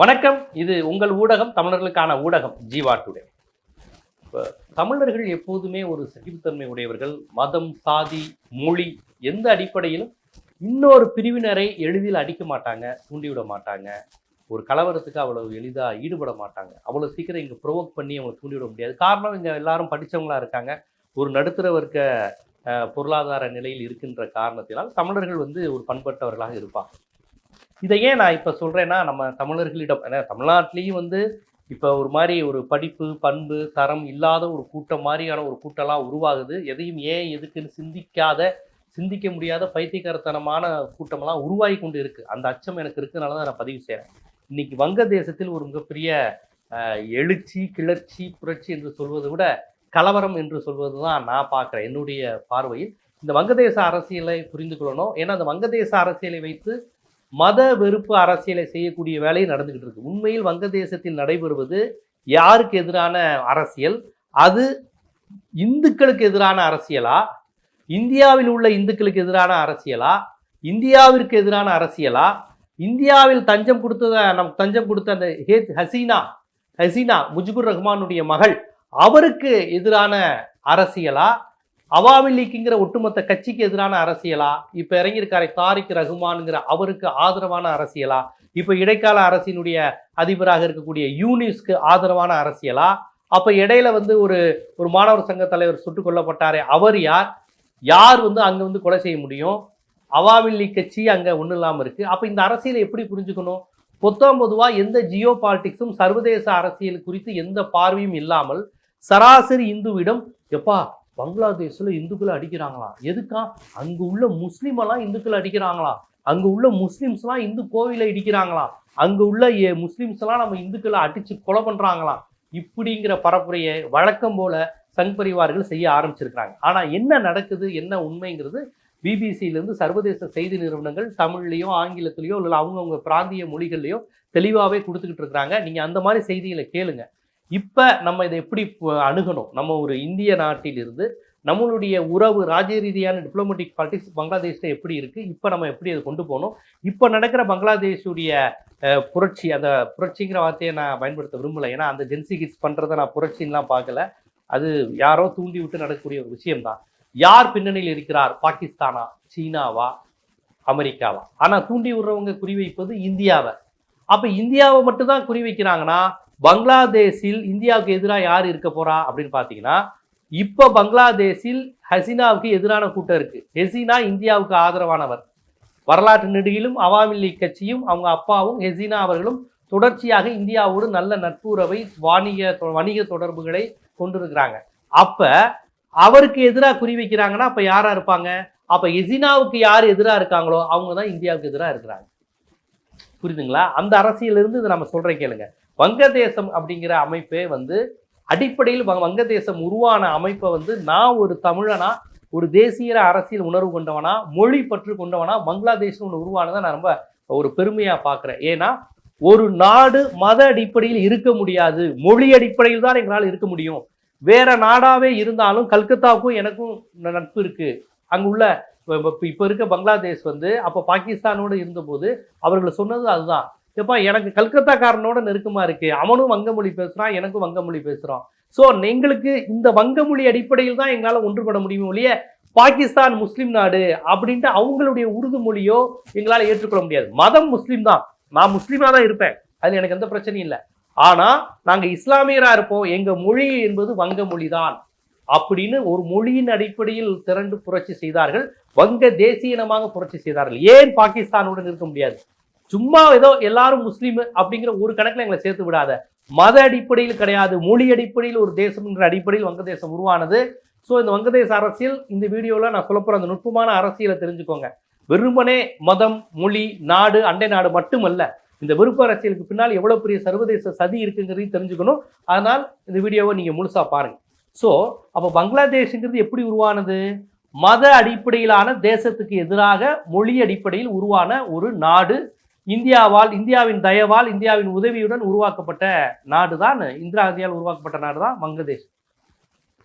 வணக்கம். இது உங்கள் ஊடகம் தமிழர்களுக்கான ஊடகம் ஜீவா டுடே. இப்போ தமிழர்கள் எப்போதுமே ஒரு சகிப்புத்தன்மை உடையவர்கள். மதம் சாதி மொழி எந்த அடிப்படையிலும் இன்னொரு பிரிவினரை எளிதில் அடிக்க மாட்டாங்க தூண்டிவிட மாட்டாங்க. ஒரு கலவரத்துக்கு அவ்வளவு எளிதாக ஈடுபட மாட்டாங்க. அவ்வளோ சீக்கிரம் இங்கே ப்ரொவோக் பண்ணி அவங்களை தூண்டிவிட முடியாது. காரணம் இங்கே எல்லாரும் படித்தவங்களா இருக்காங்க. ஒரு நடுத்தர வர்க்க பொருளாதார நிலையில் இருக்கின்ற காரணத்தினால் தமிழர்கள் வந்து ஒரு பண்பட்டவர்களாக இருப்பாங்க. இதை ஏன் நான் இப்போ சொல்கிறேன்னா நம்ம தமிழர்களிடம் ஏன்னா தமிழ்நாட்டிலையும் வந்து இப்போ ஒரு மாதிரி ஒரு படிப்பு பண்பு தரம் இல்லாத ஒரு கூட்டம் மாதிரியான ஒரு கூட்டம்லாம் உருவாகுது. எதையும் ஏன் எதுக்குன்னு சிந்திக்காத சிந்திக்க முடியாத பைத்தியக்காரத்தனமான கூட்டமெல்லாம் உருவாகி கொண்டு இருக்குது அந்த அச்சம் எனக்கு இருக்கிறதுனால தான் நான் பதிவு செய்கிறேன் இன்னைக்கு வங்கதேசத்தில் ஒரு மிகப்பெரிய எழுச்சி கிளர்ச்சி புரட்சி என்று சொல்வதை விட கலவரம் என்று சொல்வது தான் நான் பார்க்குறேன் என்னுடைய பார்வையில். இந்த வங்கதேச அரசியலை புரிந்து கொள்ளணும். ஏன்னா அந்த வங்கதேச அரசியலை வைத்து மத வெறுப்பு அரசியலை செய்யக்கூடிய வேலை நடந்துகிட்டு இருக்கு. உண்மையில் வங்கதேசத்தில் நடைபெறுவது யாருக்கு எதிரான அரசியல்? அது இந்துக்களுக்கு எதிரான அரசியலா? இந்தியாவில் உள்ள இந்துக்களுக்கு எதிரான அரசியலா? இந்தியாவிற்கு எதிரான அரசியலா? இந்தியாவில் தஞ்சம் கொடுத்தத நம் தஞ்சம் கொடுத்த அந்த ஹேத் ஹசீனா ஹசீனா முஜிபுர் ரஹ்மானுடைய மகள் அவருக்கு எதிரான அரசியலா? அவாமி லீக்குங்கிற ஒட்டுமொத்த கட்சிக்கு எதிரான அரசியலா? இப்போ இறங்கியிருக்காரு தாரிக் ரகுமானுங்கிற அவருக்கு ஆதரவான அரசியலா? இப்போ இடைக்கால அரசினுடைய அதிபராக இருக்கக்கூடிய யூனிஸ்க்கு ஆதரவான அரசியலா? அப்போ இடையில வந்து ஒரு ஒரு மாணவர் சங்க தலைவர் சுட்டுக் கொல்லப்பட்டாரே அவர் யார்? யார் வந்து அங்கே வந்து கொலை செய்ய முடியும்? அவாமி லீக் கட்சி அங்கே ஒன்றும் இல்லாமல் இருக்கு. அப்போ இந்த அரசியலை எப்படி புரிஞ்சுக்கணும்? பொத்தாம் பொதுவாக எந்த ஜியோ பாலிட்டிக்ஸும் சர்வதேச அரசியல் குறித்து எந்த பார்வையும் இல்லாமல் சராசரி இந்துவிடம் எப்பா பங்களாதேஷில் இந்துக்களை அடிக்கிறாங்களாம். எதுக்கா? அங்கே உள்ள முஸ்லீமெல்லாம் இந்துக்களை அடிக்கிறாங்களாம். அங்கே உள்ள முஸ்லீம்ஸ்லாம் இந்து கோவிலை இடிக்கிறாங்களாம். அங்கே உள்ள முஸ்லீம்ஸ்லாம் நம்ம இந்துக்களை அடித்து கொலை பண்ணுறாங்களாம் இப்படிங்கிற பரப்புரையை வழக்கம் போல சங் பரிவார்கள் செய்ய ஆரம்பிச்சிருக்கிறாங்க. ஆனால் என்ன நடக்குது? என்ன உண்மைங்கிறது பிபிசியிலேருந்து சர்வதேச செய்தி நிறுவனங்கள் தமிழ்லையோ ஆங்கிலத்திலயோ இல்லை அவங்கவுங்க பிராந்திய மொழிகள்லையோ தெளிவாகவே கொடுத்துக்கிட்டு இருக்கிறாங்க. நீங்கள் அந்த மாதிரி செய்திகளை கேளுங்க. இப்போ நம்ம இதை எப்படி அணுகணும்? நம்ம ஒரு இந்திய நாட்டிலிருந்து நம்மளுடைய உறவு ராஜ்ய ரீதியான டிப்ளமேட்டிக் பாலிட்டிக்ஸ் பங்களாதேஷில் எப்படி இருக்கு? இப்போ நம்ம எப்படி அதை கொண்டு போகணும்? இப்போ நடக்கிற பங்களாதேஷுடைய புரட்சி அந்த புரட்சிங்கிற வார்த்தையை நான் பயன்படுத்த விரும்பல. ஏன்னா அந்த ஜென்சி கிட்ஸ் பண்ணுறதை நான் புரட்சின்லாம் பார்க்கல. அது யாரோ தூண்டி விட்டு நடக்கக்கூடிய ஒரு விஷயம்தான். யார் பின்னணியில் இருக்கிறார்? பாகிஸ்தானா? சீனாவா? அமெரிக்காவா? ஆனால் தூண்டி விடுறவங்க குறிவைப்பது இந்தியாவை. அப்போ இந்தியாவை மட்டும்தான் குறிவைக்கிறாங்கன்னா பங்களாதேஷில் இந்தியாவுக்கு எதிராக யார் இருக்க போறா அப்படின்னு பார்த்தீங்கன்னா இப்போ பங்களாதேஷில் ஹசீனாவுக்கு எதிரான கூட்டம் இருக்கு. ஹெசினா இந்தியாவுக்கு ஆதரவானவர். வரலாற்று நெடுகிலும் அவாமி லீக் கட்சியும் அவங்க அப்பாவும் ஹெசினா அவர்களும் தொடர்ச்சியாக இந்தியாவோடு நல்ல நட்புறவை வாணிக வணிக தொடர்புகளை கொண்டிருக்கிறாங்க. அப்ப அவருக்கு எதிராக குறிவைக்கிறாங்கன்னா அப்ப யாரா இருப்பாங்க? அப்ப எசினாவுக்கு யார் எதிராக இருக்காங்களோ அவங்க தான் இந்தியாவுக்கு எதிராக இருக்கிறாங்க. புரியுதுங்களா? அந்த அரசியலிருந்து இதை நம்ம சொல்கிறேன் கேளுங்க. வங்கதேசம் அப்படிங்கிற அமைப்பே வந்து அடிப்படையில் வங்கதேசம் உருவான அமைப்பை வந்து நான் ஒரு தமிழனா ஒரு தேசிய அரசியல் உணர்வு கொண்டவனா மொழி பற்று கொண்டவனா பங்களாதேஷ்னு ஒன்று உருவானதை நான் ரொம்ப ஒரு பெருமையாக பார்க்குறேன் ஏன்னா ஒரு நாடு மத அடிப்படையில் இருக்க முடியாது. மொழி அடிப்படையில் தான் எங்களால் இருக்க முடியும். வேற நாடாவே இருந்தாலும் கல்கத்தாவுக்கும் எனக்கும் நட்பு இருக்கு. அங்குள்ள உள்ள இருக்க பங்களாதேஷ் வந்து அப்போ பாகிஸ்தானோடு இருந்தபோது அவர்கள் சொன்னது அதுதான். எப்பா எனக்கு கல்கத்தாக்காரனோட நெருக்கமாக இருக்குது அவனும் வங்க மொழி எனக்கும் வங்க மொழி ஸோ எங்களுக்கு இந்த வங்க மொழி அடிப்படையில் தான் எங்களால் ஒன்றுபட முடியும் ஒழிய பாகிஸ்தான் முஸ்லீம் நாடு அப்படின்ட்டு அவங்களுடைய உருது மொழியோ எங்களால் ஏற்றுக்கொள்ள முடியாது. மதம் முஸ்லீம் தான். நான் முஸ்லீமாக தான் இருப்பேன். அது எனக்கு எந்த பிரச்சனையும் இல்லை. ஆனால் நாங்கள் இஸ்லாமியராக இருப்போம். எங்கள் மொழி என்பது வங்க மொழி தான். அப்படின்னு ஒரு மொழியின் அடிப்படையில் திரண்டு புரட்சி செய்தார்கள். வங்க தேசிய இனமாக புரட்சி செய்தார்கள். ஏன் பாகிஸ்தானுடன் இருக்க முடியாது? சும்மா ஏதோ எல்லாரும் முஸ்லீம் அப்படிங்கிற ஒரு கணக்கில் எங்களை சேர்த்து விடாத. மத அடிப்படையில் கிடையாது. மொழி அடிப்படையில் ஒரு தேசம்ன்ற அடிப்படையில் வங்கதேசம் உருவானது. ஸோ இந்த வங்கதேச அரசியல் இந்த வீடியோவில் நான் சொல்லப் அந்த நுட்பமான அரசியலை தெரிஞ்சுக்கோங்க. வெறுமனே மதம் மொழி நாடு அண்டை நாடு மட்டுமல்ல இந்த விருப்ப அரசியலுக்கு பின்னால் எவ்வளோ பெரிய சர்வதேச சதி இருக்குங்கிறதையும் தெரிஞ்சுக்கணும். அதனால் இந்த வீடியோவை நீங்கள் முழுசாக பாருங்கள் ஸோ அப்போ பங்களாதேஷுங்கிறது எப்படி உருவானது? மத அடிப்படையிலான தேசத்துக்கு எதிராக மொழி அடிப்படையில் உருவான ஒரு நாடு இந்தியாவால் இந்தியாவின் தயவால் இந்தியாவின் உதவியுடன் உருவாக்கப்பட்ட நாடு தான் இந்திரா காந்தியால் உருவாக்கப்பட்ட நாடு தான் வங்கதேஷ்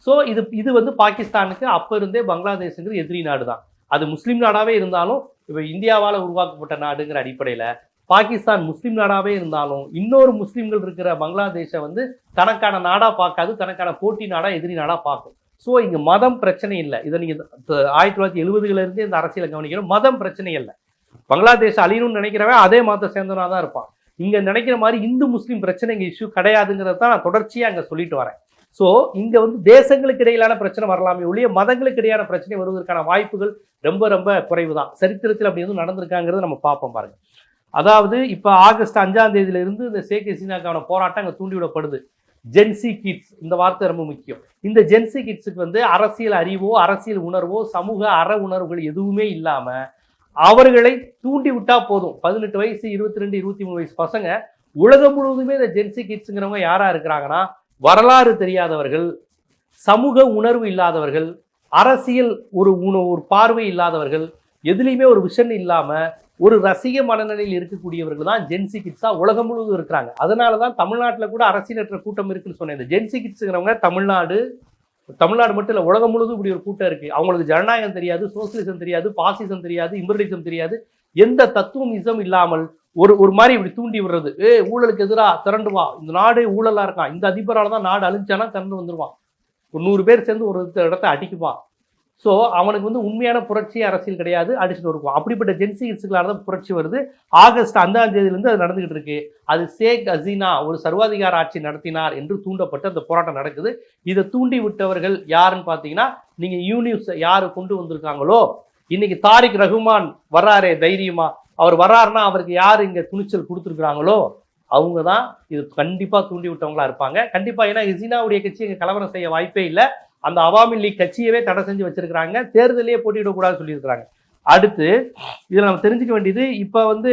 ஸோ இது இது வந்து பாகிஸ்தானுக்கு அப்போ இருந்தே பங்களாதேஷுங்கிறது எதிரி நாடு தான் அது முஸ்லீம் நாடாகவே இருந்தாலும் இப்போ இந்தியாவால் உருவாக்கப்பட்ட நாடுங்கிற அடிப்படையில் பாகிஸ்தான் முஸ்லீம் நாடாகவே இருந்தாலும் இன்னொரு முஸ்லீம்கள் இருக்கிற பங்களாதேஷை வந்து தனக்கான நாடாக பார்க்காது தனக்கான போட்டி நாடாக எதிரி நாடாக பார்க்கும். ஸோ இங்கே மதம் பிரச்சனை இல்லை. இதை நீங்கள் ஆயிரத்தி தொள்ளாயிரத்தி எழுபதுலருந்தே இந்த அரசியலை கவனிக்கணும். மதம் பிரச்சனை இல்லை. பங்களாதேஷ் அழியணும்னு நினைக்கிறவன் அதே மதத்தை சேர்ந்தவனாக தான் இருப்பான். இங்கே நினைக்கிற மாதிரி இந்து முஸ்லீம் பிரச்சனை இங்கே இஷ்யூ கிடையாதுங்கிறத தான் நான் தொடர்ச்சியாக அங்கே சொல்லிட்டு வரேன். ஸோ இங்கே வந்து தேசங்களுக்கு இடையிலான பிரச்சனை வரலாமே ஒழிய மதங்களுக்கு இடையான பிரச்சனை வருவதற்கான வாய்ப்புகள் ரொம்ப ரொம்ப குறைவு தான் சரித்திரத்தில் அப்படி எதுவும் நடந்திருக்காங்கிறத நம்ம பார்ப்போம் பாருங்கள் அதாவது இப்போ ஆகஸ்ட் அஞ்சாம் தேதியிலிருந்து இந்த சேக் ஹசீனாக்கான போராட்டம் அங்கே தூண்டிவிடப்படுது. ஜென்சி கிட்ஸ் இந்த வார்த்தை ரொம்ப முக்கியம். இந்த ஜென்சி கிட்ஸுக்கு வந்து அரசியல் அறிவோ அரசியல் உணர்வோ சமூக அற உணர்வுகள் எதுவுமே இல்லாமல் அவர்களை தூண்டி விட்டா போதும். பதினெட்டு வயசு இருபத்தி ரெண்டு இருபத்தி மூணு வயசு பசங்க உலகம் முழுவதுமே இந்த ஜென்சி கிட்ஸுங்கிறவங்க யாரா இருக்கிறாங்கன்னா வரலாறு தெரியாதவர்கள் சமூக உணர்வு இல்லாதவர்கள் அரசியல் ஒரு உண ஒரு பார்வை இல்லாதவர்கள் எதுலேயுமே ஒரு விஷன் இல்லாமல் ஒரு ரசிக மனநிலையில் இருக்கக்கூடியவர்கள் தான் ஜென்சி கிட்ஸா உலகம் முழுவதும் இருக்கிறாங்க. அதனால தான் தமிழ்நாட்டில் கூட அரசியலற்ற கூட்டம் இருக்குன்னு சொன்னேன். இந்த ஜென்சி கிட்ஸுங்கிறவங்க தமிழ்நாடு தமிழ்நாடு மட்டும் இல்லை உலகம் முழுதும் இப்படி ஒரு கூட்டம் இருக்குது அவங்களுக்கு ஜனநாயகம் தெரியாது சோசியலிசம் தெரியாது பாசிசம் தெரியாது இம்பரலிசம் தெரியாது. எந்த தத்துவம் இசம் இல்லாமல் ஒரு ஒரு மாதிரி இப்படி தூண்டி விடுறது. ஏ ஊழலுக்கு எதிராக திரண்டு வா இந்த நாடு ஊழலாக இருக்கான். இந்த அதிபரால் தான் நாடு அழிஞ்சானா திரண்டு வந்துடுவான் ஒரு நூறு பேர் சேர்ந்து ஒரு இடத்த அடிக்குவான். ஸோ அவனுக்கு வந்து உண்மையான புரட்சி அரசியல் கிடையாது அடிச்சுட்டு இருக்கும். அப்படிப்பட்ட ஜென்சி ஹிட்ஸுகளால தான் புரட்சி வருது. ஆகஸ்ட் அஞ்சாம் தேதியிலேருந்து அது நடந்துகிட்டு இருக்கு. அது ஷேக் ஹசீனா ஒரு சர்வாதிகார ஆட்சி நடத்தினார் என்று தூண்டப்பட்டு அந்த போராட்டம் நடக்குது. இதை தூண்டி விட்டவர்கள் யாருன்னு பார்த்தீங்கன்னா நீங்கள் யூனியூஸ் யார் கொண்டு வந்திருக்காங்களோ இன்னைக்கு தாரிக் ரஹ்மான் வர்றாரே தைரியமா. அவர் வர்றாருன்னா அவருக்கு யார் இங்கே துணிச்சல் கொடுத்துருக்குறாங்களோ அவங்க தான் இது கண்டிப்பாக தூண்டி விட்டவங்களா இருப்பாங்க. கண்டிப்பாக ஏன்னா ஹசீனாவுடைய கட்சி இங்கே கலவரம் செய்ய வாய்ப்பே இல்லை. அந்த அவாமி லீக் கட்சியவே தடை செஞ்சு வச்சிருக்கிறாங்க. தேர்தலே போட்டியிடக்கூடாதுன்னு சொல்லியிருக்கிறாங்க. அடுத்து இதில் நம்ம தெரிஞ்சுக்க வேண்டியது இப்போ வந்து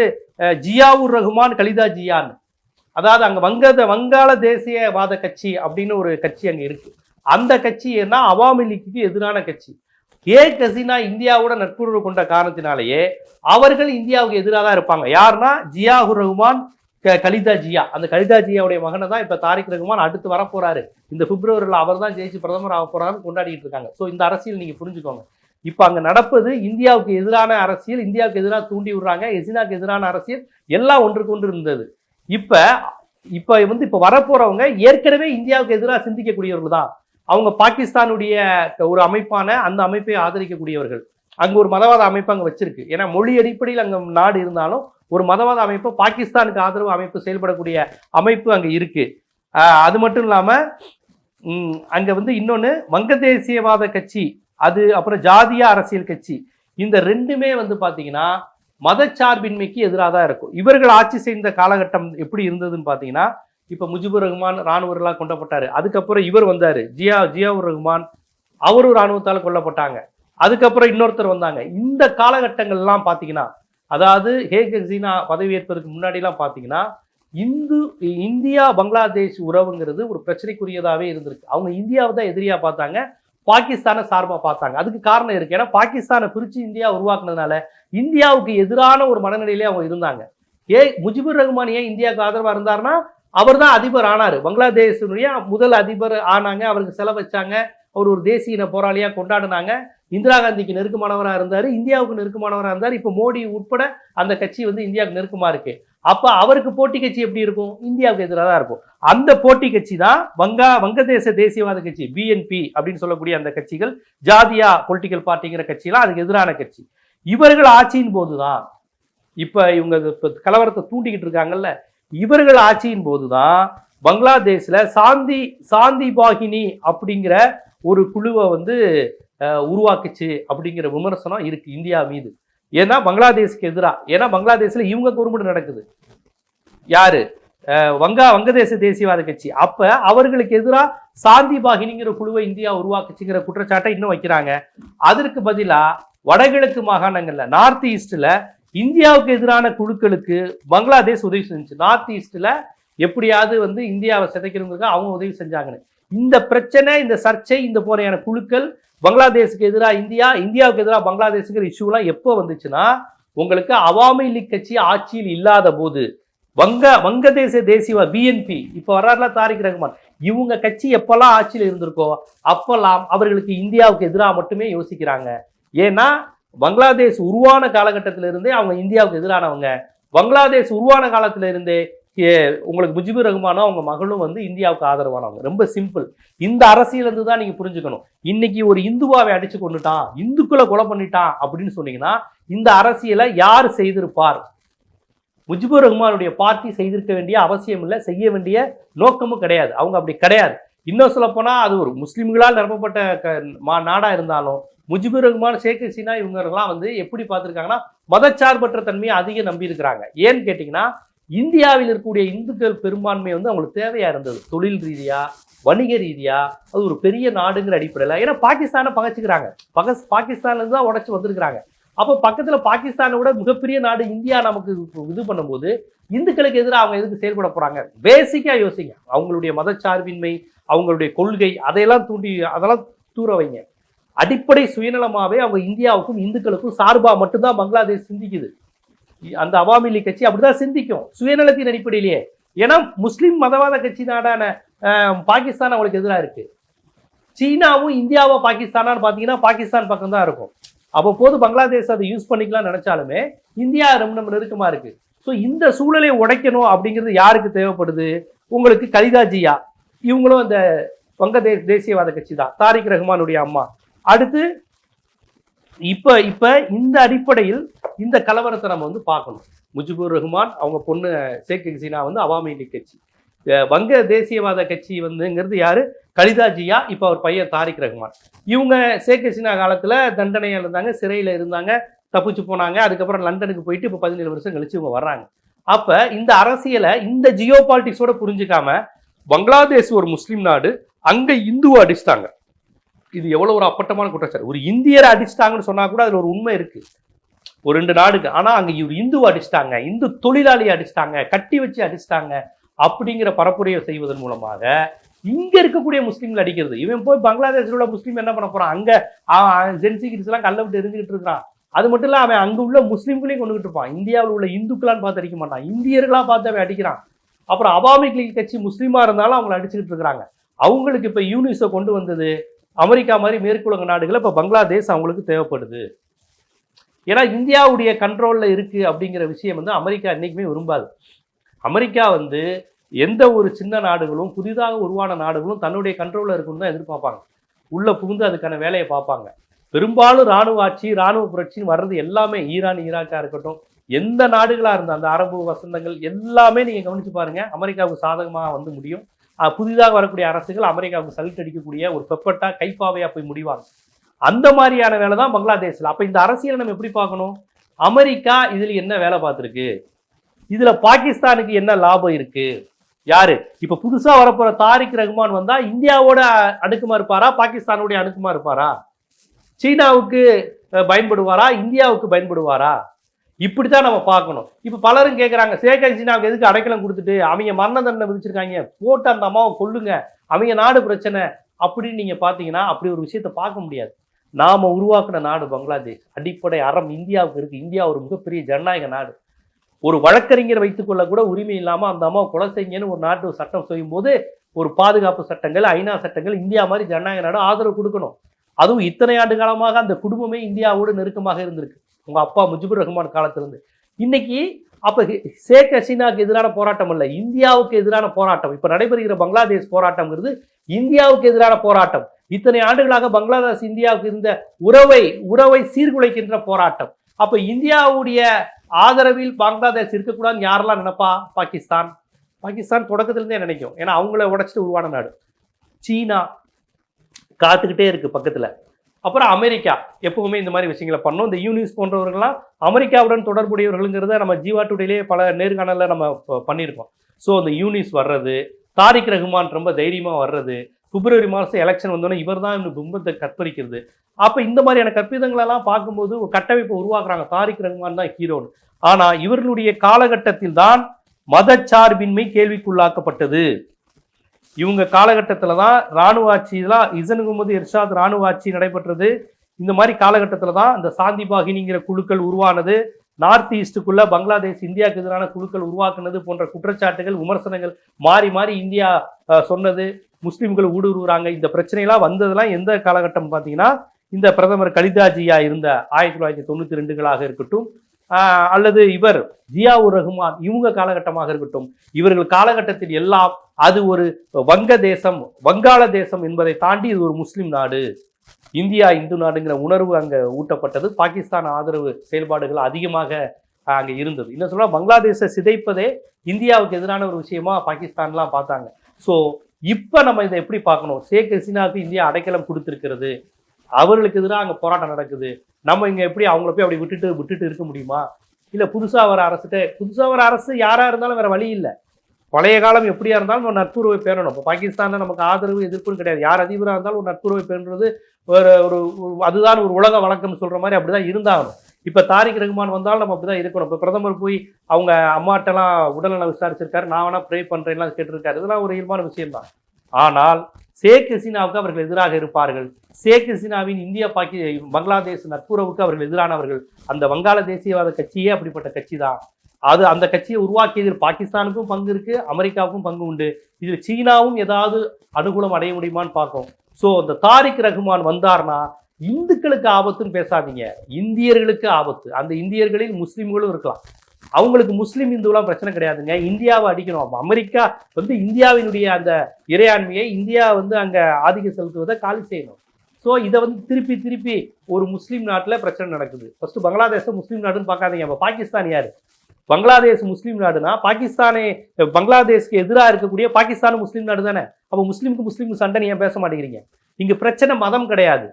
ஜியாவுர் ரஹ்மான் கலிதா ஜியான். அதாவது அங்கே வங்க வங்காள தேசியவாத கட்சி அப்படின்னு ஒரு கட்சி அங்கே இருக்கு. அந்த கட்சி என்ன அவாமி லீக்குக்கு எதிரான கட்சி. ஏ கசினா இந்தியாவோட நட்புறவு கொண்ட காரணத்தினாலேயே அவர்கள் இந்தியாவுக்கு எதிராக தான் இருப்பாங்க. யாருன்னா ஜியாவுர் ரஹ்மான் கலிதா ஜியா. அந்த கலிதா ஜியாவுடைய மகனை தான் இப்போ தாரிக் ரகுமான் அடுத்து வரப்போறாரு. இந்த பிப்ரவரியில் அவர் தான் ஜெயிச்சு பிரதமர் ஆக போறாருன்னு கொண்டாடிட்டு இருக்காங்க. ஸோ இந்த அரசியல் நீங்கள் புரிஞ்சுக்கோங்க. இப்போ அங்கே நடப்பது இந்தியாவுக்கு எதிரான அரசியல் இந்தியாவுக்கு எதிராக தூண்டி விடுறாங்க எசினாக்கு எதிரான அரசியல் எல்லாம் ஒன்று கொண்டு இருந்தது. இப்போ இப்போ வந்து இப்போ வரப்போகிறவங்க ஏற்கனவே இந்தியாவுக்கு எதிராக சிந்திக்கக்கூடியவர்கள் தான். அவங்க பாகிஸ்தானுடைய ஒரு அமைப்பான அந்த அமைப்பை ஆதரிக்கக்கூடியவர்கள். அங்கே ஒரு மதவாத அமைப்பு அங்கே வச்சிருக்கு. ஏன்னா மொழி அடிப்படையில் அங்கே நாடு இருந்தாலும் ஒரு மதவாத அமைப்பு பாகிஸ்தானுக்கு ஆதரவு அமைப்பு செயல்படக்கூடிய அமைப்பு அங்கே இருக்குது அது மட்டும் இல்லாமல் அங்கே வந்து இன்னொன்று வங்க தேசியவாத கட்சி அது அப்புறம் ஜாதிய அரசியல் கட்சி இந்த ரெண்டுமே வந்து பார்த்தீங்கன்னா மதச்சார்பின்மைக்கு எதிராக தான் இருக்கும். இவர்கள் ஆட்சி செய்த காலகட்டம் எப்படி இருந்ததுன்னு பார்த்தீங்கன்னா இப்போ முஜிபுர் ரஹ்மான் ராணுவர்களாக கொண்டப்பட்டார். அதுக்கப்புறம் இவர் வந்தார். ஜியா ஜியாவுர் ரஹ்மான் அவரும் ராணுவத்தால் கொல்லப்பட்டாங்க. அதுக்கப்புறம் இன்னொருத்தர் வந்தாங்க. இந்த காலகட்டங்கள்லாம் பார்த்தீங்கன்னா அதாவது ஹேக் ஹசீனா பதவியேற்பதற்கு முன்னாடிலாம் பார்த்தீங்கன்னா இந்து இந்தியா பங்களாதேஷ் உறவுங்கிறது ஒரு பிரச்சனைக்குரியதாகவே இருந்திருக்கு. அவங்க இந்தியாவை தான் எதிரியாக பார்த்தாங்க பாகிஸ்தானை சார்பாக பார்த்தாங்க. அதுக்கு காரணம் இருக்குது ஏன்னா பாகிஸ்தானை பிரிச்சு இந்தியா உருவாக்குனதுனால இந்தியாவுக்கு எதிரான ஒரு மனநிலையிலே அவங்க இருந்தாங்க. ஏ முஜிபுர் ரஹ்மான் ஏன் இந்தியாவுக்கு ஆதரவாக இருந்தாருன்னா அவர் தான் அதிபர் ஆனார். பங்களாதேஷனுடைய முதல் அதிபர் ஆனாங்க. அவருக்கு செலவு வச்சாங்க அவர் ஒரு தேசிய இன போராளியாக கொண்டாடினாங்க. இந்திரா காந்திக்கு நெருக்கமானவராக இருந்தார் இந்தியாவுக்கு நெருக்கமானவராக இருந்தார். இப்போ மோடி உட்பட அந்த கட்சி வந்து இந்தியாவுக்கு நெருக்கமாக இருக்குது அப்போ அவருக்கு போட்டி கட்சி எப்படி இருக்கும்? இந்தியாவுக்கு எதிராக தான் இருக்கும். அந்த போட்டி கட்சி தான் வங்கா வங்கதேச தேசியவாத கட்சி பிஎன்பி அப்படின்னு சொல்லக்கூடிய அந்த கட்சிகள் ஜாதியா பொலிட்டிக்கல் பார்ட்டிங்கிற கட்சிலாம் அதுக்கு எதிரான கட்சி. இவர்கள் ஆட்சியின் போதுதான். இப்போ இவங்க இப்போ கலவரத்தை தூண்டிக்கிட்டு இருக்காங்கல்ல. இவர்கள் ஆட்சியின் போதுதான் பங்களாதேஷில் சாந்தி சாந்தி பாகினி அப்படிங்கிற ஒரு குழுவை வந்து உருவாக்குச்சு அப்படிங்கிற விமர்சனம் இருக்கு இந்தியா மீது. ஏன்னா பங்களாதேஷ்க்கு எதிராக ஏன்னா பங்களாதேஷில் இவங்க குறும்படு நடக்குது. யாரு? வங்கா வங்கதேச தேசியவாத கட்சி. அப்ப அவர்களுக்கு எதிராக சாந்தி பாகினிங்கிற குழுவை இந்தியா உருவாக்குச்சுங்கிற குற்றச்சாட்டை இன்னும் வைக்கிறாங்க. அதற்கு பதிலாக வடகிழக்கு மாகாணங்களில் நார்த் ஈஸ்டில் இந்தியாவுக்கு எதிரான குழுக்களுக்கு பங்களாதேஷ் உதவி செஞ்சுச்சு. நார்த் ஈஸ்டில் எப்படியாவது வந்து இந்தியாவை சிதைக்கிறவங்களுக்கு அவங்க உதவி செஞ்சாங்கன்னு. இந்த பிரச்சனை இந்த சர்ச்சை இந்த போறையான குழுக்கள் பங்களாதேஷுக்கு எதிராக இந்தியா இந்தியாவுக்கு எதிராக பங்களாதேஷுங்கிற இஷ்யூலாம் எப்போ வந்துச்சுன்னா உங்களுக்கு அவாமி லீக் கட்சி ஆட்சியில் இல்லாத போது வங்க வங்கதேச தேசிய பிஎன்பி இப்போ வர்றாருல தாரிக் ரஹ்மான் இவங்க கட்சி எப்பெல்லாம் ஆட்சியில் இருந்திருக்கோ அப்பெல்லாம் அவர்களுக்கு இந்தியாவுக்கு எதிராக மட்டுமே யோசிக்கிறாங்க. ஏன்னா பங்களாதேஷ் உருவான காலகட்டத்திலிருந்தே அவங்க இந்தியாவுக்கு எதிரானவங்க. பங்களாதேஷ் உருவான காலத்திலிருந்தே ஏ, உங்களுக்கு முஜிபுர் ரஹ்மானும் அவங்க மகளும் வந்து இந்தியாவுக்கு ஆதரவானவங்க. ரொம்ப சிம்பிள். இந்த அரசியலேருந்து தான் நீங்கள் புரிஞ்சுக்கணும். இன்னைக்கு ஒரு இந்துவாவை அடித்து கொண்டுட்டான் இந்துக்களை கொலை பண்ணிட்டான் அப்படின்னு சொன்னீங்கன்னா இந்த அரசியலை யார் செய்திருப்பார்? முஜிபுர் ரஹ்மானுடைய பார்ட்டி செய்திருக்க வேண்டிய அவசியம் இல்லை செய்ய வேண்டிய நோக்கமும் கிடையாது. அவங்க அப்படி கிடையாது. இன்னும் சொல்ல அது ஒரு முஸ்லீம்களால் நிரப்பப்பட்ட க- மா- நாடாக இருந்தாலும் முஜிபுர் ரஹ்மான் ஷேக் ஹசீனா இவங்கெல்லாம் வந்து எப்படி பார்த்துருக்காங்கன்னா மதச்சார்பற்ற தன்மையை அதிகம் நம்பி இருக்கிறாங்க ஏன்னு கேட்டிங்கன்னா இந்தியாவில் இருக்கக்கூடிய இந்துக்கள் பெரும்பான்மை வந்து அவங்களுக்கு தேவையாக இருந்தது. தொழில் ரீதியாக வணிக ரீதியாக அது ஒரு பெரிய நாடுங்கிற அடிப்படையில். ஏன்னா பாகிஸ்தானை பகைச்சிக்கிறாங்க. பக பாகிஸ்தான்லேருந்து தான் உடச்சி வந்திருக்கிறாங்க. அப்போ பக்கத்தில் பாகிஸ்தானை விட மிகப்பெரிய நாடு இந்தியா நமக்கு இது பண்ணும்போது இந்துக்களுக்கு எதிராக அவங்க எதுக்கு செயல்பட போகிறாங்க பேசிக்காக யோசிங்க. அவங்களுடைய மதச்சார்பின்மை அவங்களுடைய கொள்கை அதையெல்லாம் தூண்டி அதெல்லாம் தூர வைங்க. அடிப்படை சுயநலமாகவே அவங்க இந்தியாவுக்கும் இந்துக்களுக்கும் சார்பாக மட்டும்தான் பங்களாதேஷ் சிந்திக்குது. அந்த அவாமி லீக் கட்சி அப்படிதான் சிந்திக்கும். சுயநலத்தின் அடிப்படையிலேயே. ஏன்னா முஸ்லீம் மதவாத கட்சி நாடான பாகிஸ்தான் அவங்களுக்கு எதிராக இருக்கு. சீனாவும் இந்தியாவும் பாகிஸ்தானான்னு பார்த்தீங்கன்னா பாகிஸ்தான் பக்கம் தான் இருக்கும். அவ்வப்போது பங்களாதேஷ் அதை யூஸ் பண்ணிக்கலாம் நினைச்சாலுமே இந்தியா ரொம்ப நம்ம நெருக்கமா இருக்கு. ஸோ இந்த சூழலை உடைக்கணும் அப்படிங்கிறது யாருக்கு தேவைப்படுது? உங்களுக்கு கலிதா ஜியா. இவங்களும் அந்த வங்க தே தேசியவாத கட்சி தான். தாரிக் ரஹ்மானுடைய அம்மா. அடுத்து இப்போ இப்போ இந்த அடிப்படையில் இந்த கலவரத்தை நம்ம வந்து பார்க்கணும். முஜிபுர் ரஹ்மான் அவங்க பொண்ணு ஷேக் ஹசீனா வந்து அவாமி லீக் கட்சி. வங்க தேசியவாத கட்சி வந்துங்கிறது யாரு? கலிதா ஜியா இப்போ அவர் பையன் தாரிக் ரஹ்மான். இவங்க ஷேக் ஹசீனா காலத்தில் தண்டனையில் இருந்தாங்க சிறையில் இருந்தாங்க தப்பிச்சு போனாங்க அதுக்கப்புறம் லண்டனுக்கு போயிட்டு இப்போ பதினேழு வருஷம் கழிச்சு இவங்க வர்றாங்க. அப்போ இந்த அரசியலை இந்த ஜியோ பாலிட்டிக்ஸோட புரிஞ்சுக்காம பங்களாதேஷ் ஒரு முஸ்லீம் நாடு அங்கே இந்துவை அடிச்சிட்டாங்க. இது எவ்வளோ ஒரு அப்பட்டமான குற்றச்சாட்டு. ஒரு இந்தியரை அடிச்சிட்டாங்கன்னு சொன்னால் கூட அதில் ஒரு உண்மை இருக்குது ஒரு ரெண்டு நாடுக்கு ஆனால் அங்கே இவர் இந்துவை அடிச்சிட்டாங்க. இந்து தொழிலாளியை அடிச்சிட்டாங்க. கட்டி வச்சு அடிச்சிட்டாங்க. அப்படிங்கிற பரப்புரையை செய்வதன் மூலமாக இங்கே இருக்கக்கூடிய முஸ்லீம்கள் அடிக்கிறது. இவன் போய் பங்களாதேஷில் உள்ள முஸ்லீம் என்ன பண்ண போகிறான் அங்கே ஜென்சி கிட்ஸ் கல்ல விட்டு எரிஞ்சுக்கிட்டு இருக்கிறான். அது மட்டும் இல்லை அவன் அங்கே உள்ள முஸ்லீம்களையும் கொண்டுகிட்டு இருப்பான். இந்தியாவில் உள்ள இந்துக்களான்னு பார்த்து அடிக்க மாட்டான். இந்தியர்களாக பார்த்து அவன் அடிக்கிறான். அப்புறம் அவாமிக் லீக் கட்சி முஸ்லீமாக இருந்தாலும் அவங்களை அடிச்சுக்கிட்டு இருக்கிறாங்க. அவங்களுக்கு இப்போ யூனிஸை கொண்டு வந்தது அமெரிக்கா மாதிரி மேற்குலக நாடுகள் இப்போ பங்களாதேஷ் அவங்களுக்கு தேவைப்படுது. ஏன்னா இந்தியாவுடைய கண்ட்ரோலில் இருக்குது அப்படிங்கிற விஷயம் வந்து அமெரிக்கா என்றைக்குமே விரும்பாது. அமெரிக்கா வந்து எந்த ஒரு சின்ன நாடுகளும் புதிதாக உருவான நாடுகளும் தன்னுடைய கண்ட்ரோலில் இருக்குன்னு தான் எதிர்பார்ப்பாங்க. உள்ளே புகுந்து அதுக்கான வேலையை பார்ப்பாங்க. பெரும்பாலும் ராணுவ ஆட்சி இராணுவ புரட்சின்னு வர்றது எல்லாமே ஈரான் ஈராக்காக இருக்கட்டும் எந்த நாடுகளாக இருந்த அந்த அரபு வசந்தங்கள் எல்லாமே நீங்கள் கவனித்து பாருங்கள் அமெரிக்காவுக்கு சாதகமாக வந்து முடியும். புதிதாக வரக்கூடிய அரசுகள் அமெரிக்காவுக்கு சல்ட் அடிக்கக்கூடிய ஒரு பெப்பட்டாக கைப்பாவையாக போய் முடிவாங்க. அந்த மாதிரியான வேலை தான் பங்களாதேஷில். அப்போ இந்த அரசியலை நம்ம எப்படி பார்க்கணும்? அமெரிக்கா இதில் என்ன வேலை பார்த்துருக்கு? இதில் பாகிஸ்தானுக்கு என்ன லாபம் இருக்குது யாரு? இப்போ புதுசாக வரப்போகிற தாரிக் ரஹ்மான் வந்தால் இந்தியாவோட அடுக்குமா இருப்பாரா? பாகிஸ்தானோடைய அடுக்குமா இருப்பாரா? சீனாவுக்கு பயன்படுவாரா? இந்தியாவுக்கு பயன்படுவாரா? இப்படி தான் நம்ம பார்க்கணும். இப்போ பலரும் கேட்குறாங்க ஷேக் ஹசீனாவுக்கு எதுக்கு அடைக்கலம் கொடுத்துட்டு அவங்க மரண தண்டனை விதிச்சிருக்காங்க. போட்டு அந்த அம்மாவை கொல்லுங்க. அவங்க நாடு பிரச்சனை. அப்படின்னு நீங்கள் பார்த்தீங்கன்னா அப்படி ஒரு விஷயத்த பார்க்க முடியாது. நாம் உருவாக்கின நாடு பங்களாதேஷ். அடிப்படை அறம் இந்தியாவுக்கு இருக்குது இந்தியா ஒரு மிகப்பெரிய ஜனநாயக நாடு. ஒரு வழக்கறிஞர் வைத்துக்கொள்ள கூட உரிமை இல்லாமல் அந்த அம்மா கொலை செய்யுங்கன்னு ஒரு நாட்டு சட்டம் செய்யும் போது ஒரு பாதுகாப்பு சட்டங்கள் ஐநா சட்டங்கள் இந்தியா மாதிரி ஜனநாயக நாடு ஆதரவு கொடுக்கணும். அதுவும் இத்தனை ஆண்டு காலமாக அந்த குடும்பமே இந்தியாவோடு நெருக்கமாக இருந்திருக்கு. உங்கள் அப்பா முஜிபுர் ரஹ்மான் காலத்திலிருந்து. இன்னைக்கு அப்போ ஷேக் ஹசீனாவுக்கு எதிரான போராட்டம் இல்லை இந்தியாவுக்கு எதிரான போராட்டம். இப்போ நடைபெறுகிற பங்களாதேஷ் போராட்டம்ங்கிறது இந்தியாவுக்கு எதிரான போராட்டம். இத்தனை ஆண்டுகளாக பங்களாதேஷ் இந்தியாவுக்கு இருந்த உறவை உறவை சீர்குலைக்கின்ற போராட்டம். அப்போ இந்தியாவுடைய ஆதரவில் பங்களாதேஷ் இருக்கக்கூடாதுன்னு யாரெல்லாம் நினைப்பா? பாகிஸ்தான். பாகிஸ்தான் தொடக்கத்துலேருந்தே நினைக்கும். ஏன்னா அவங்கள உடைச்சிட்டு உருவான நாடு. சீனா காத்துக்கிட்டே இருக்குது பக்கத்தில். அப்புறம் அமெரிக்கா. எப்பவுமே இந்த மாதிரி விஷயங்களை பண்ணோம். இந்த யூனிஸ் போன்றவர்கள்லாம் அமெரிக்காவுடன் தொடர்புடையவர்களுங்கிறத நம்ம ஜீவா டுடேலேயே பல நேர்காணலில் நம்ம பண்ணியிருக்கோம். ஸோ அந்த யூனிஸ் வர்றது தாரிக் ரஹ்மான் ரொம்ப தைரியமாக வர்றது பிப்ரவரி மாதம் எலெக்ஷன் வந்தோடனே இவர் தான் இந்த பிம்பத்தை கற்பழிக்கிறது. அப்போ இந்த மாதிரியான கற்பிதங்களெல்லாம் பார்க்கும்போது ஒரு கட்டமைப்பை உருவாக்குறாங்க. தாரிக் ரஹ்மான் தான் ஹீரோன்னு. ஆனால் இவர்களுடைய காலகட்டத்தில் தான் மதச்சார்பின்மை கேள்விக்குள்ளாக்கப்பட்டது. இவங்க காலகட்டத்தில் தான் ராணுவ ஆட்சியெல்லாம் இசன் முகமது இர்ஷாத் ராணுவ ஆட்சி நடைபெற்றது. இந்த மாதிரி காலகட்டத்தில் தான் இந்த சாந்தி பாகினிங்கிற குழுக்கள் உருவானது. நார்த் ஈஸ்டுக்குள்ள பங்களாதேஷ் இந்தியாவுக்கு எதிரான குழுக்கள் உருவாக்குனது போன்ற குற்றச்சாட்டுகள் விமர்சனங்கள் மாறி மாறி இந்தியா சொன்னது. முஸ்லீம்கள் ஊடுருவுறாங்க. இந்த பிரச்சனைலாம் வந்ததெல்லாம் எந்த காலகட்டம் பார்த்தீங்கன்னா இந்த பிரதமர் கலிதாஜியா இருந்த ஆயிரத்தி தொள்ளாயிரத்தி தொண்ணூத்தி ரெண்டுகளாக இருக்கட்டும் அல்லது இவர் ஜியாவுர் ரஹ்மான் இவங்க காலகட்டமாக இருக்கட்டும் இவர்கள் காலகட்டத்தில் எல்லாம் அது ஒரு வங்க தேசம் வங்காள தேசம் என்பதை தாண்டி இது ஒரு முஸ்லீம் நாடு. இந்தியா இந்து நாடுங்கிற உணர்வு அங்கே ஊட்டப்பட்டது. பாகிஸ்தான் ஆதரவு செயல்பாடுகள் அதிகமாக அங்கே இருந்தது. இன்னும் சொல்ல பங்களாதேஷை சிதைப்பதே இந்தியாவுக்கு எதிரான ஒரு விஷயமா பாகிஸ்தான்லாம் பார்த்தாங்க. ஸோ இப்போ நம்ம இதை எப்படி பார்க்கணும்? ஷேக் ஹசீனாவுக்கு இந்தியா அடைக்கலம் கொடுத்துருக்கிறது. அவர்களுக்கு எதிராக அங்கே போராட்டம் நடக்குது. நம்ம இங்கே எப்படி அவங்கள போய் அப்படி விட்டுட்டு விட்டுட்டு இருக்க முடியுமா? இல்லை புதுசாக வர அரசுகிட்ட புதுசாக வர அரசு யாராக இருந்தாலும் வேறு வழி இல்லை. பழைய காலம் எப்படியா இருந்தாலும் ஒரு நட்புறவை பேரணும் இப்போ பாகிஸ்தானில் நமக்கு ஆதரவு எதிர்ப்புன்னு கிடையாது. யார் அதிபராக இருந்தாலும் ஒரு நட்புறவை பேணுறது ஒரு ஒரு அதுதான் ஒரு உலக வழக்கம்னு சொல்கிற மாதிரி அப்படி தான் இருந்தாகணும். இப்போ தாரிக் ரஹ்மான் வந்தாலும் நம்ம அப்படி தான் இருக்கணும். இப்போ பிரதமர் போய் அவங்க அம்மாட்டெல்லாம் உடல்நலம் விசாரிச்சிருக்காரு. நான் வேணா ப்ரே பண்ணுறேன்லாம் கேட்டிருக்காரு. இதெல்லாம் ஒரு இயல்பான விஷயம்தான். ஆனால் ஷேக் ஹசீனாவுக்கு அவர்கள் எதிராக இருப்பார்கள். ஷேக் ஹசீனாவின் இந்தியா பாக்கி பங்களாதேஷ் நட்புறவுக்கு அவர்கள் எதிரானவர்கள். அந்த வங்காள தேசியவாத கட்சியே அப்படிப்பட்ட கட்சி தான் அது அந்த கட்சியை உருவாக்கியதில் பாகிஸ்தானுக்கும் பங்கு இருக்கு அமெரிக்காவுக்கும் பங்கு உண்டு. இதில் சீனாவும் ஏதாவது அனுகூலம் அடைய முடியுமான்னு பார்க்கும் ஸோ இந்த தாரிக் ரஹ்மான் வந்தார்னா இந்துக்களுக்கு ஆபத்துன்னு பேசாதீங்க. இந்தியர்களுக்கு ஆபத்து. அந்த இந்தியர்களில் முஸ்லீம்களும் இருக்கலாம். அவங்களுக்கு முஸ்லீம் இந்துலாம் பிரச்சனை கிடையாதுங்க. இந்தியாவை அடிக்கணும். அமெரிக்கா வந்து இந்தியாவினுடைய அந்த இறையாண்மையை இந்தியா வந்து அங்கே ஆதிக்கம் செலுத்துவதை காலி செய்யணும். ஸோ இதை வந்து திருப்பி திருப்பி ஒரு முஸ்லீம் நாட்டில் பிரச்சனை நடக்குது. ஃபஸ்ட்டு பங்களாதேஷை முஸ்லீம் நாடுன்னு பார்க்காதீங்க. அப்போ பாகிஸ்தான் யார்? பங்களாதேஷ் முஸ்லீம் நாடுனா பாகிஸ்தானே பங்களாதேஷ்க்கு எதிராக இருக்கக்கூடிய பாகிஸ்தானும் முஸ்லீம் நாடு தானே அப்போ முஸ்லீமுக்கு முஸ்லீமுக்கு சண்டை நீங்க பேச மாட்டேங்கிறீங்க. இங்கே பிரச்சனை மதம் கிடையாது.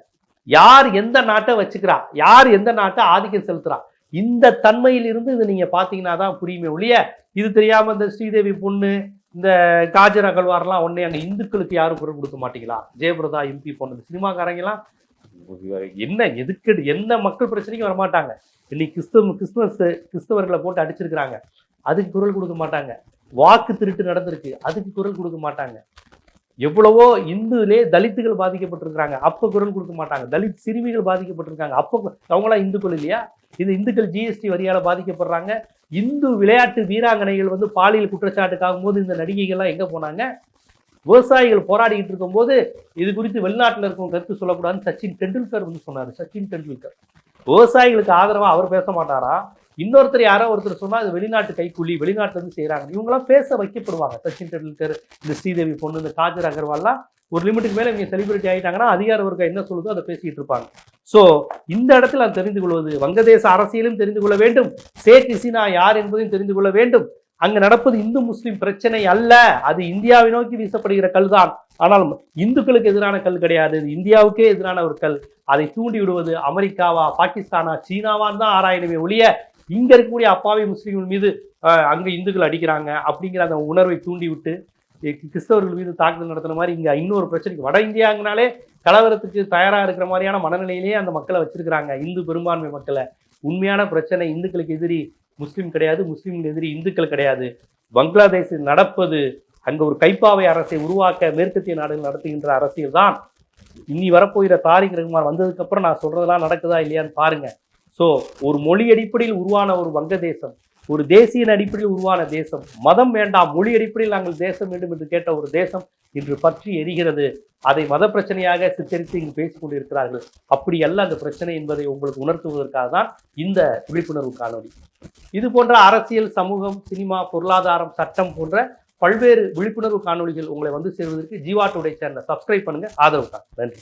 யார் எந்த நாட்டை வச்சுக்கிறா? யார் எந்த நாட்டை ஆதிக்கம் செலுத்துறா? இந்த தன்மையில் இருந்து இது நீங்கள் பார்த்தீங்கன்னா தான் புரியுமே ஒழிய இது தெரியாமல் இந்த ஸ்ரீதேவி பொண்ணு இந்த காஜர் அகழ்வார்லாம் ஒன்றே அங்கே இந்துக்களுக்கு யாரும் குரல் கொடுக்க மாட்டீங்களா? ஜெயபிரதா எம்பி போனது சினிமாக்காரங்கெல்லாம் என்ன எதுக்கு என்ன மக்கள் பிரச்சனைக்கும் வரமாட்டாங்க. இன்னைக்கு கிறிஸ்தவ கிறிஸ்துமஸ் கிறிஸ்தவர்களை போட்டு அடிச்சிருக்கிறாங்க. அதுக்கு குரல் கொடுக்க மாட்டாங்க. வாக்கு திருட்டு நடந்திருக்கு. அதுக்கு குரல் கொடுக்க மாட்டாங்க. எவ்வளவோ இந்துலே தலித்துகள் பாதிக்கப்பட்டிருக்கிறாங்க. அப்போ குரல் கொடுக்க மாட்டாங்க. தலித் சிறுமிகள் பாதிக்கப்பட்டிருக்காங்க. அப்போ அவங்களாம் இந்துக்கள் இல்லையா? இது இந்துக்கள் ஜிஎஸ்டி வரியால் பாதிக்கப்படுறாங்க. இந்து விளையாட்டு வீராங்கனைகள் வந்து பாலியல் குற்றச்சாட்டுக்காகும் போது இந்த நடிகைகள்லாம் எங்கே போனாங்க? விவசாயிகள் போராடிக்கிட்டு இருக்கும்போது இது குறித்து வெளிநாட்டில் இருக்கவங்க கருத்து சொல்லக்கூடாதுன்னு சச்சின் டெண்டுல்கர் வந்து சொன்னார். சச்சின் டெண்டுல்கர். விவசாயிகளுக்கு ஆதரவாக அவர் பேச மாட்டாரா? இன்னொருத்தர் யாரோ ஒருத்தர் சொன்னால் அது வெளிநாட்டு கைக்கூலி வெளிநாட்டிலேருந்து இருந்து செய்யறாங்க இவங்கெல்லாம் பேச வைக்கப்படுவாங்க. சச்சின் டெண்டுல்கர் இந்த ஸ்ரீதேவி பொண்ணு இந்த காஜர் அகர்வால்லாம் ஒரு லிமிட்டுக்கு மேலே இவங்க செலிபிரிட்டி ஆகிட்டாங்கன்னா அதிகார வர்க்கம் என்ன சொல்லுதோ அதை பேசிகிட்டு இருப்பாங்க. ஸோ இந்த இடத்துல நான் தெரிந்து கொள்வது வங்கதேச அரசியலும் தெரிந்து கொள்ள வேண்டும். ஷேக் ஹசீனா யார் என்பதையும் தெரிந்து கொள்ள வேண்டும். அங்கே நடப்பது இந்து முஸ்லீம் பிரச்சனை அல்ல. அது இந்தியாவை நோக்கி வீசப்படுகிற கல் தான் ஆனால் இந்துக்களுக்கு எதிரான கல் கிடையாது. இந்தியாவுக்கே எதிரான ஒரு கல். அதை தூண்டி விடுவது அமெரிக்காவா பாகிஸ்தானா சீனாவான்னு தான் ஆராயணுமே ஒழிய இங்கே இருக்கக்கூடிய அப்பாவி முஸ்லீம்கள் மீது அங்கே இந்துக்கள் அடிக்கிறாங்க அப்படிங்கிற அந்த உணர்வை தூண்டி விட்டு கிறிஸ்தவர்கள் மீது தாக்குதல் நடத்துன மாதிரி இங்கே இன்னொரு பிரச்சனைக்கு வட இந்தியாங்கனாலே கலவரத்துக்கு தயாராக இருக்கிற மாதிரியான மனநிலையிலேயே அந்த மக்களை வச்சுருக்கிறாங்க. இந்து பெரும்பான்மை மக்களை. உண்மையான பிரச்சனை இந்துக்களுக்கு எதிரி முஸ்லீம் கிடையாது முஸ்லீம்கள் எதிரி இந்துக்கள் கிடையாது. பங்களாதேஷில் நடப்பது அங்கே ஒரு கைப்பாவை அரசை உருவாக்க மேற்கத்திய நாடுகள் நடத்துகின்ற அரசியல் தான் இனி வரப்போகிற தாரிக் ரஹ்மான் வந்ததுக்கப்புறம் நான் சொல்கிறதெல்லாம் நடக்குதா இல்லையான்னு பாருங்கள் ஸோ ஒரு மொழி அடிப்படையில் உருவான ஒரு வங்கதேசம் ஒரு தேசிய அடிப்படையில் உருவான தேசம் மதம் வேண்டாம் மொழி அடிப்படையில் நாங்கள் தேசம் வேண்டும் என்று கேட்ட ஒரு தேசம் இன்று பற்றி எரிகிறது. அதை மத பிரச்சனையாக சித்தரித்து இங்கு பேசிக் கொண்டிருக்கிறார்கள். அப்படி அல்ல அந்த பிரச்சனை என்பதை உங்களுக்கு உணர்த்துவதற்காக தான் இந்த விழிப்புணர்வு காணொளி. இது போன்ற அரசியல் சமூகம் சினிமா பொருளாதாரம் சட்டம் போன்ற பல்வேறு விழிப்புணர்வு காணொளிகள் உங்களை வந்து சேருவதற்கு ஜீவா டுடே சேனலை சப்ஸ்கிரைப் பண்ணுங்க. ஆதரவு தான். நன்றி.